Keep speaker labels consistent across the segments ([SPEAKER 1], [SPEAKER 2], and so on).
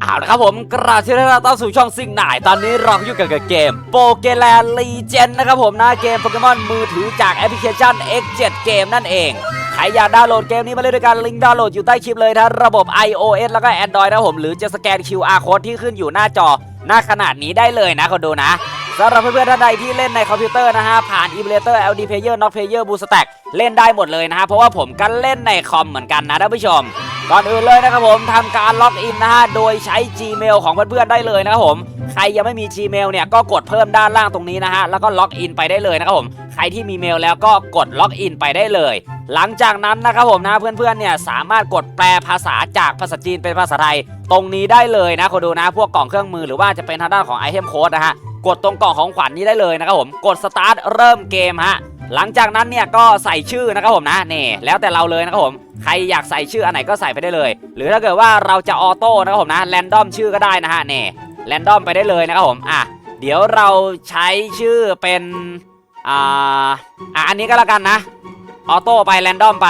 [SPEAKER 1] เอาละครับผมกราบที่ได้รับต้อนสู่ช่องซิงหน่าย ตอนนี้เราอยู่กันกับเกมโปเกแลนลีเจนนะครับผมนะเกมโปเกมอนมือถือจากแอปพลิเคชัน X7 เกมนั่นเอง ใครอยากดาวน์โหลดเกมนี้มาเล่นด้วยกันลิงก์ดาวน์โหลดอยู่ใต้คลิปเลยทั้งระบบ iOS แล้วก็ Android นะผมหรือจะสแกน QR code ที่ขึ้นอยู่หน้าจอหน้าขนาดนี้ได้เลยนะคนดูนะสำหรับเพื่อนๆท่านใดที่เล่นในคอมพิวเตอร์นะฮะ ผ่าน Emulator LD Player Not Player Boostack เล่นได้หมดเลยนะฮะ เพราะว่าผมก็เล่นในคอมเหมือนกันนะท่านผู้ชม ก่อนอื่นเลยนะครับผมทำการล็อกอินนะฮะโดยใช้ Gmail ของเพื่อนๆได้เลยนะครับผมใครยังไม่มี Gmail เนี่ยก็กดเพิ่มด้านล่างตรงนี้นะฮะแล้วก็ล็อกอินไปได้เลยนะครับผมใครที่มีเมลแล้วก็กดล็อกอินไปได้เลย หลังจากนั้นนะครับผมนะเพื่อนๆเนี่ยสามารถกดแปลภาษาจากภาษาจีนเป็นภาษาไทย ตรงนี้ได้เลยนะคนดูนะพวกกล่องเครื่องมือหรือว่าจะเป็นทางด้านของไอเทมโค้ดนะฮะกดตรงกล่องของขวัญนี้ได้เลยนะครับผมกดสตาร์ทเริ่มเกมฮะ หลังจากนั้นเนี่ยก็ใส่ชื่อนะครับผมนะนี่แล้วแต่เราเลยนะครับผมใครอยากใส่ชื่ออันไหนก็ใส่ไปได้เลย หรือถ้าเกิดว่าเราจะออโต้นะครับผมนะแรนดอมชื่อก็ได้นะฮะนี่แรนดอมไปได้เลยนะครับผมอะเดี๋ยวเราใช้ชื่อเป็นอ่าอะอันนี้ก็แล้วกันนะออโต้ไปแรนดอมไป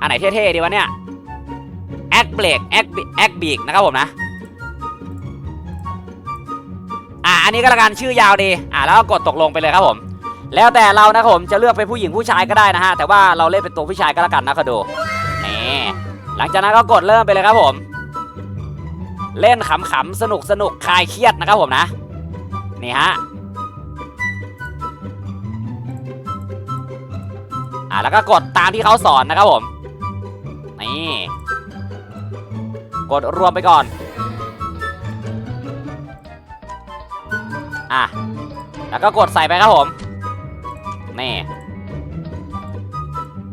[SPEAKER 1] อันไหนเท่ๆดีวะเนี่ยแอคเบรกแอคแอคบีกนะครับผมนะอะอันนี้ก็แล้วกันชื่อยาวดีอะแล้วก็กดตกลงไปเลยครับผม แล้วแต่เรานะผมจะเลือกเป็นผู้หญิงผู้ชายก็ได้นะฮะแต่ว่าเราเล่นเป็นตัวผู้ชายก็แล้วกันนะคอดูนี่หลังจากนั้นก็กดเริ่มไปเลยครับผม เล่นขำๆสนุกสนุกคลายเครียดนะครับผมนะนี่ฮะอ่าแล้วก็กดตามที่เขาสอนนะครับผมนี่กดรวมไปก่อนอะแล้วก็กดใส่ไปครับผม นี่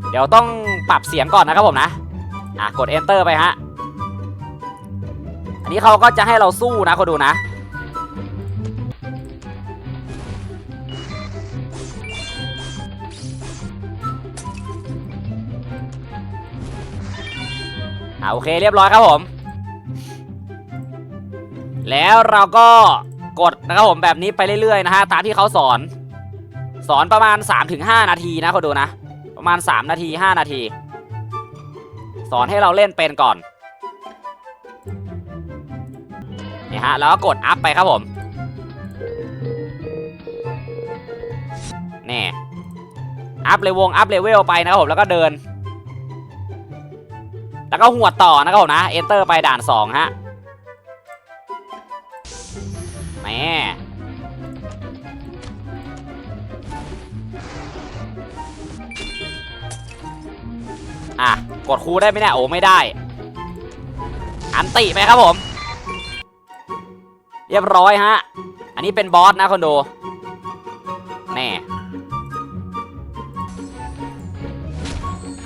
[SPEAKER 1] เดี๋ยวต้องปรับเสียงก่อนนะครับผมนะ อะกด enter ไปฮะ อันนี้เขาก็จะให้เราสู้นะคนดูนะ อะโอเคเรียบร้อยครับผม แล้วเราก็กดนะครับผมแบบนี้ไปเรื่อยๆนะฮะตามที่เขาสอน สอนประมาณ 3-5 นาทีนะคนดูนะ ประมาณ 3 นาที 5 นาที สอนให้เราเล่นเป็นก่อนนี่ฮะแล้วก็กดอัพไปครับผมนี่อัพเลวงอัพเลเวลไปนะครับผมแล้วก็เดิน แล้วก็หัวต่อนะครับผมนะเอนเตอร์ไปด่าน 2 ฮะแม่ อะ กดคูได้ไหมเนี่ยโอ้ไม่ได้ อันติไปครับผม เรียบร้อยฮะ อันนี้เป็นบอสนะคนดูแน่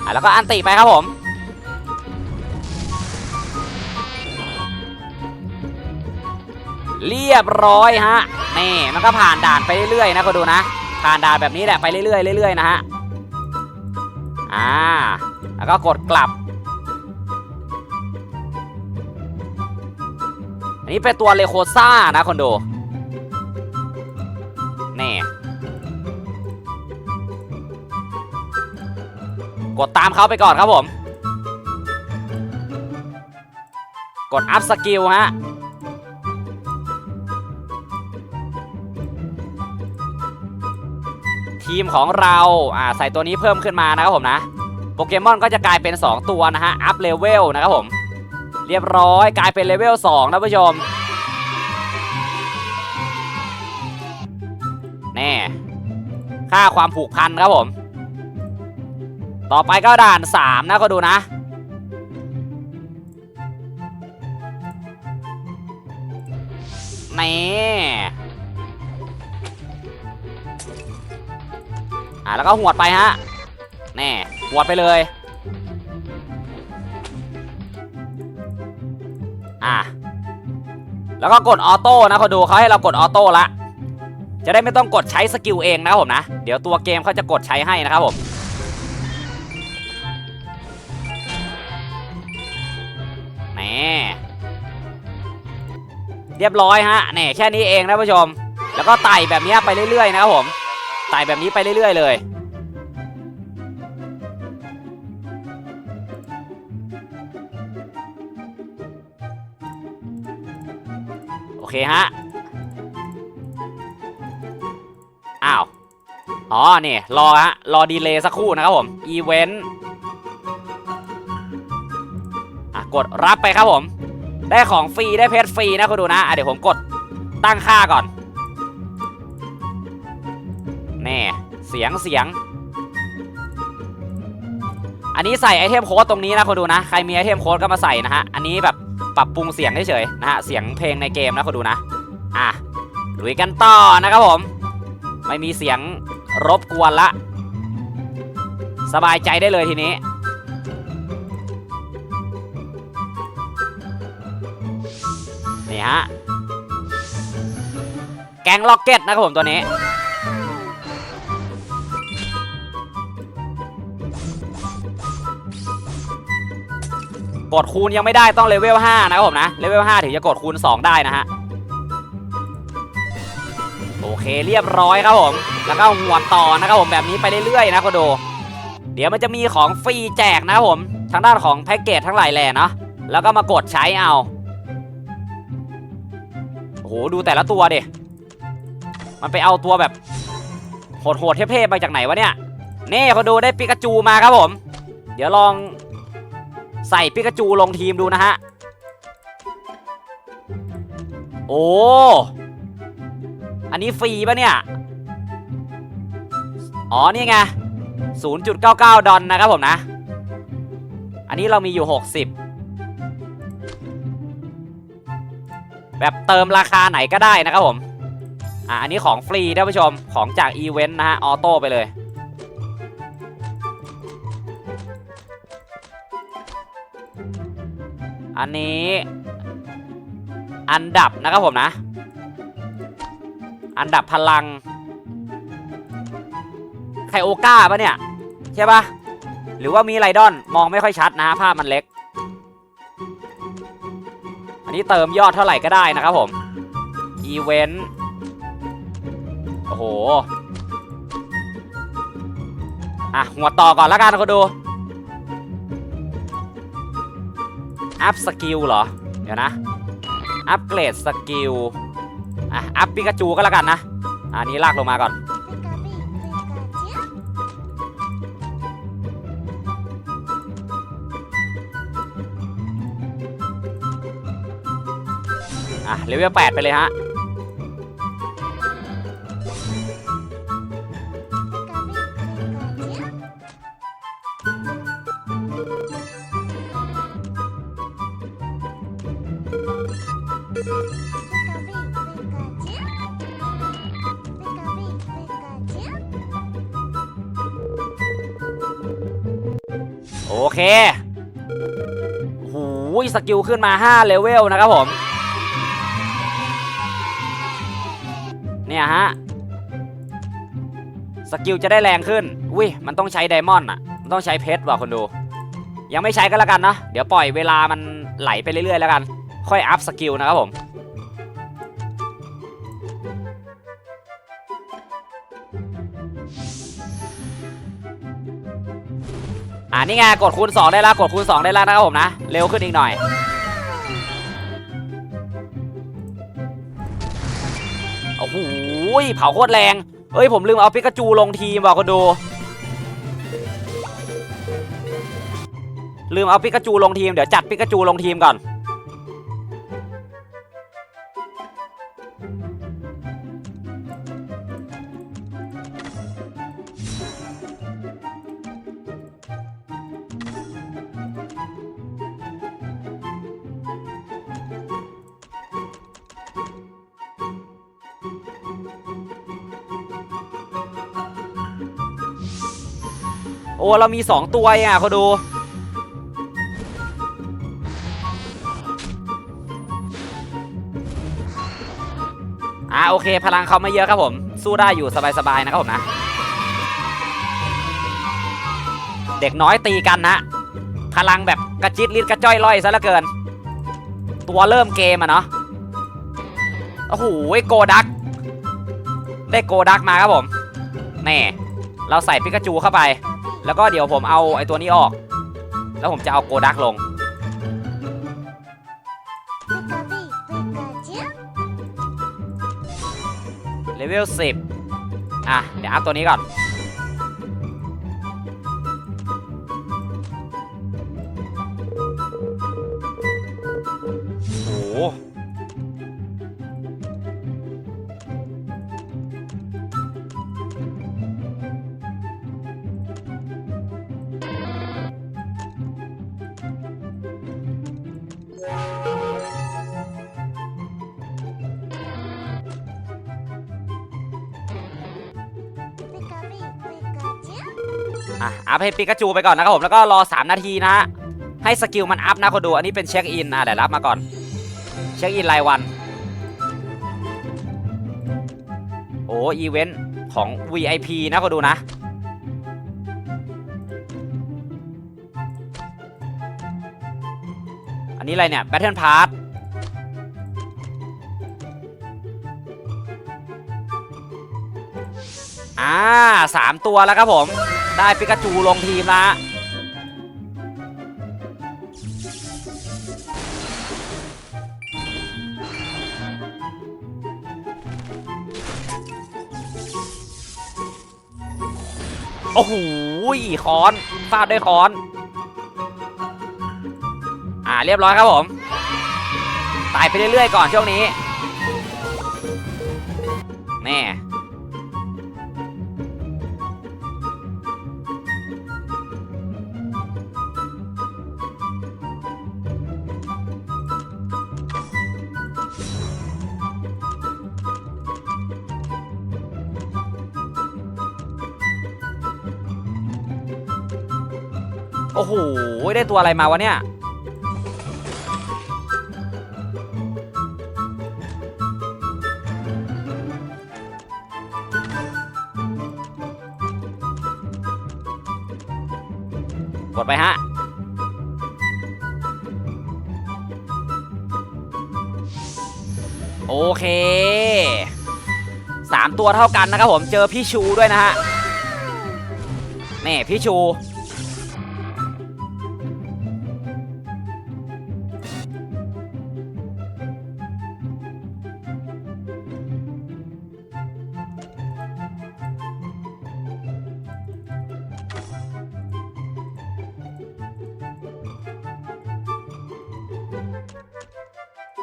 [SPEAKER 1] อะแล้วก็อันติไปครับผมเรียบร้อยฮะ นี่มันก็ผ่านด่านไปเรื่อยๆนะคนดูนะ ผ่านด่านแบบนี้แหละไปเรื่อยๆเรื่อยๆนะฮะ อ่า แล้วก็กดกลับ อันนี้เป็นตัวเลโคซ่านะคนดูนี่กดตามเขาไปก่อนครับผม กดอัพสกิลฮะทีมของเราอ่าใส่ตัวนี้เพิ่มขึ้นมานะครับผมนะ โปเกมอนก็จะกลายเป็น 2 ตัวนะฮะ อัพเลเวลนะครับผม เรียบร้อยกลายเป็นเลเวล2นะผู้ชมแน่ค่าความผูกพันครับผม ต่อไปก็ด่าน 3 นะก็ดูนะนี่อ่าแล้วก็หวดไปฮะแน่ วดไปเลย อะ แล้วก็กดออโต้นะคนดูเขาให้เรากดออโต้ละ จะได้ไม่ต้องกดใช้สกิลเองนะผมนะ เดี๋ยวตัวเกมเขาจะกดใช้ให้นะครับผมแหมเรียบร้อยฮะแหน่แค่นี้เองนะผู้ชม แล้วก็ไต่แบบนี้ไปเรื่อยๆนะครับผม ไต่แบบนี้ไปเรื่อยๆเลย เคฮะ อ้าว อ๋อ นี่ รอฮะ รอดีเลย์สักครู่นะครับผม อีเวนต์ อะ กดรับไปครับผม ได้ของฟรี ได้เพชรฟรีนะคุณดูนะ อะ เดี๋ยวผมกดตั้งค่าก่อนแน่เสียงเสียง อันนี้ใส่ไอเทมโค้ดตรงนี้นะคุณดูนะ ใครมีไอเทมโค้ดก็มาใส่นะฮะ อันนี้แบบ ปรับปรุงเสียงเฉยๆนะฮะเสียงเพลงในเกมนะคุณดูนะอะลุยกันต่อนะครับผม ไม่มีเสียงรบกวนละ สบายใจได้เลยทีนี้นี่ฮะแกงล็อกเก็ตนะครับผมตัวนี้ กดคูณยังไม่ได้ต้องเลเวล5นะครับผมนะเลเวล5ถึงจะกดคูณ 2 ได้นะฮะโอเคเรียบร้อยครับผม แล้วก็หัวต่อนะครับผมแบบนี้ไปเรื่อยๆนะก็ดูเดี๋ยวมันจะมีของฟรีแจกนะครับผมทางด้านของแพ็กเกจทั้งหลายแหล่เนาะแล้วก็มากดใช้เอาโอ้โหดูแต่ละตัวดิมันไปเอาตัวแบบโหดๆเทพๆมาจากไหนวะเนี่ยนี่เขาดูได้ปิกาจูมาครับผม เดี๋ยวลอง ใส่ปิกาจูลงทีมดูนะฮะ โอ้ อันนี้ฟรีปะเนี่ย อ๋อ นี่ไง 0.99 ดอลนะครับผมนะ อันนี้เรามีอยู่ 60 แบบเติมราคาไหนก็ได้นะครับผม อะ อันนี้ของฟรีท่านผู้ชม ของจากอีเวนต์นะฮะ ออโต้ไปเลย อันนี้ อันดับนะครับผมนะ อันดับพลัง ไคโอก้าปะเนี่ย ใช่ปะหรือว่ามีไรดอน มองไม่ค่อยชัดนะฮะภาพมันเล็ก อันนี้เติมยอดเท่าไหร่ก็ได้นะครับผม อีเวนต์ โอ้โห อะ หัวต่อก่อนแล้วกันคุณดู อัพสกิลเหรอ เดี๋ยวนะ อัพเกรดสกิล อะ อัพปิกาจูก็แล้วกันนะ อันนี้ลากลงมาก่อน อะเลเวล8ไปเลยฮะ โอเค หูยสกิลขึ้นมา 5 เลเวลนะครับผม เนี่ยฮะ สกิลจะได้แรงขึ้น อุ้ย มันต้องใช้ไดมอนด์อะ มันต้องใช้เพชรว่ะคนดู ยังไม่ใช้ก็แล้วกันเนาะเดี๋ยวปล่อยเวลามันไหลไปเรื่อยๆแล้วกัน ค่อยอัพสกิลนะครับผมอ่านี่ไงกดคูณ 2 ได้แล้วกดคูณ 2 ได้แล้วนะครับผมนะ เร็วขึ้นอีกหน่อย โอ้โหเผาโคตรแรง เอ้ย ผมลืมเอาปิกาจูลงทีมว่ะคนดู ลืมเอาปิกาจูลงทีม เดี๋ยวจัดปิกาจูลงทีมก่อน โอ้ เรามี 2 ตัวเองอะเขาดู อ่าโอเค พลังเขาไม่เยอะครับผม สู้ได้อยู่สบายๆนะครับผมนะ เด็กน้อยตีกันนะพลังแบบกระจิตลิดกระจ้อยล่อยซะลือเกิน ตัวเริ่มเกมอะเนาะโอ้โหโกดัก ได้โกดักมาครับผมแน่เราใส่ปิกาจูเข้าไป แล้วก็เดี๋ยวผมเอาไอ้ตัวนี้ออก แล้วผมจะเอาโกดักลง เลเวลสิบอะ เดี๋ยวอัพตัวนี้ก่อน อะอัพให้ปิกาจูไปก่อนนะครับผมแล้วก็รอ 3 นาทีนะฮะให้สกิลมันอัพนะคนดูอันนี้เป็นเช็คอินอะเดี๋ยวรับมาก่อน เช็คอินรายวัน โอ้อีเวนต์ของ VIP นะคนดูนะอันนี้อะไรเนี่ย Battle Pass อ่าสามตัวแล้วครับผม ได้ปิกาจูลงทีมละโอ้โหค้อนฟาดด้วยค้อน อ่าเรียบร้อยครับผม ตายไปเรื่อยๆก่อนช่วงนี้ แน่ หได้ตัวอะไรมาวะเนี่ยกดไปฮะ โอเคสามตัวเท่ากันนะครับผมเจอพี่ชูด้วยนะฮะนี่พี่ชู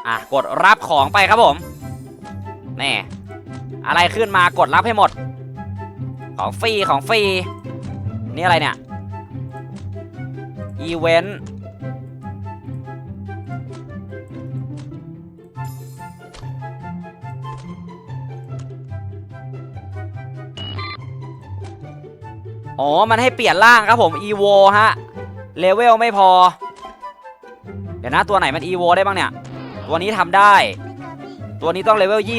[SPEAKER 1] อะกดรับของไปครับผมนี่อะไรขึ้นมากดรับให้หมด ของฟรีของฟรีนี่อะไรเนี่ยอีเวนต์อ๋อ มันให้เปลี่ยนร่างครับผม EVO ฮะ เลเวลไม่พอ เดี๋ยวนะตัวไหนมัน EVO ได้บ้างเนี่ย ตัวนี้ทำได้ ตัวนี้ต้องเลเวล 20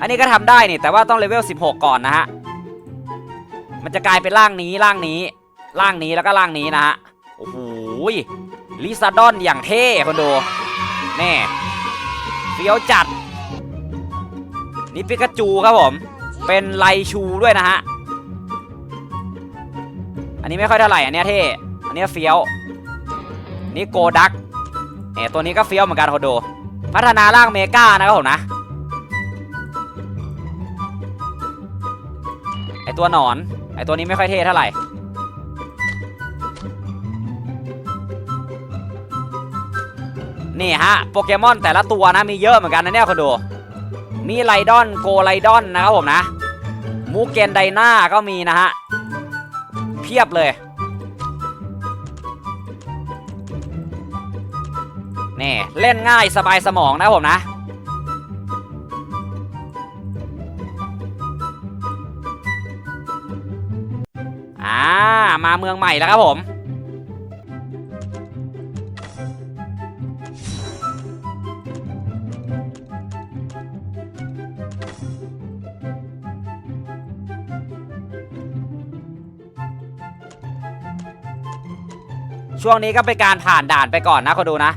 [SPEAKER 1] อันนี้ก็ทำได้นี่ แต่ว่าต้องเลเวล 16 ก่อนนะฮะ มันจะกลายเป็นร่างนี้ร่างนี้ร่างนี้แล้วก็ร่างนี้นะฮะ โอ้โหลิซาดอนอย่างเท่คนดูแน่เฟี้ยวจัด นี่ปิกาจูครับผม เป็นไลชูด้วยนะฮะ อันนี้ไม่ค่อยเท่าไหร่อันเนี้ยเท่ อันเนี้ยเฟี้ยว นี่โกดักเนี่ยตัวนี้ก็เฟี้ยวเหมือนกันคนดูพัฒนาร่างเมกานะครับผมนะ ไอตัวหนอน ไอตัวนี้ไม่ค่อยเท่เท่าไหร่นี่ฮะโปเกมอนแต่ละตัวนะมีเยอะเหมือนกันนะเนี่ยคนดู มีไลดอนโกไลดอนนะครับผมนะ มูเกนไดนาก็มีนะฮะ เพียบเลย นี่เล่นง่ายสบายสมองนะผมนะ อ่า มาเมืองใหม่แล้วครับผมช่วงนี้ก็เป็นการผ่านด่านไปก่อนนะคนดูนะ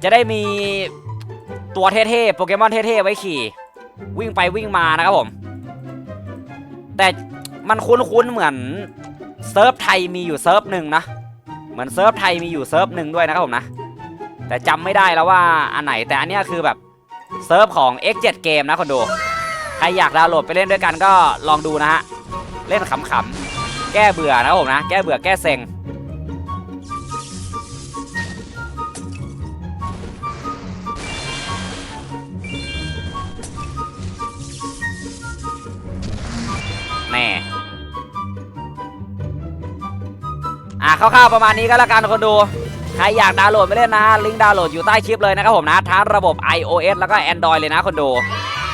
[SPEAKER 1] ดี๋ยวจะได้มีตัวเท่ๆโปเกมอนเท่ๆไว้ขี่ วิ่งไปวิ่งมานะครับผม แต่มันคุ้นๆเหมือนเซิร์ฟไทยมีอยู่เซิร์ฟหนึ่งนะ เหมือนเซิร์ฟไทยมีอยู่เซิร์ฟหนึ่งด้วยนะครับผมนะ แต่จำไม่ได้แล้วว่าอันไหนแต่อันนี้คือแบบเซิร์ฟของ X7 เกมนะคนดูใครอยากดาวน์โหลดไปเล่นด้วยกันก็ลองดูนะฮะ เล่นขำๆ แก้เบื่อนะครับผมนะ แก้เบื่อแก้เซ็ง อะคร่าวๆประมาณนี้ก็แล้วกันคนดู ใครอยากดาวน์โหลดไปเล่นนะฮะลิงก์ดาวน์โหลดอยู่ใต้คลิปเลยนะครับผมนะทั้งระบบ iOS แล้วก็ Android เลยนะคนดู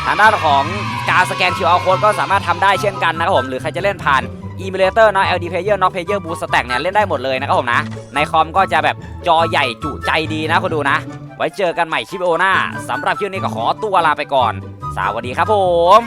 [SPEAKER 1] ทางด้านของการสแกน QR code ก็สามารถทำได้เช่นกันนะครับผมหรือใครจะเล่นผ่าน emulator นะ LD player knock player boost stack เนี่ยเล่นได้หมดเลยนะครับผมนะ ในคอมก็จะแบบจอใหญ่จุใจดีนะคนดูนะ ไว้เจอกันใหม่คลิปโอหน้าสำหรับคลิปนี้ก็ขอตัวลาไปก่อน สวัสดีครับผม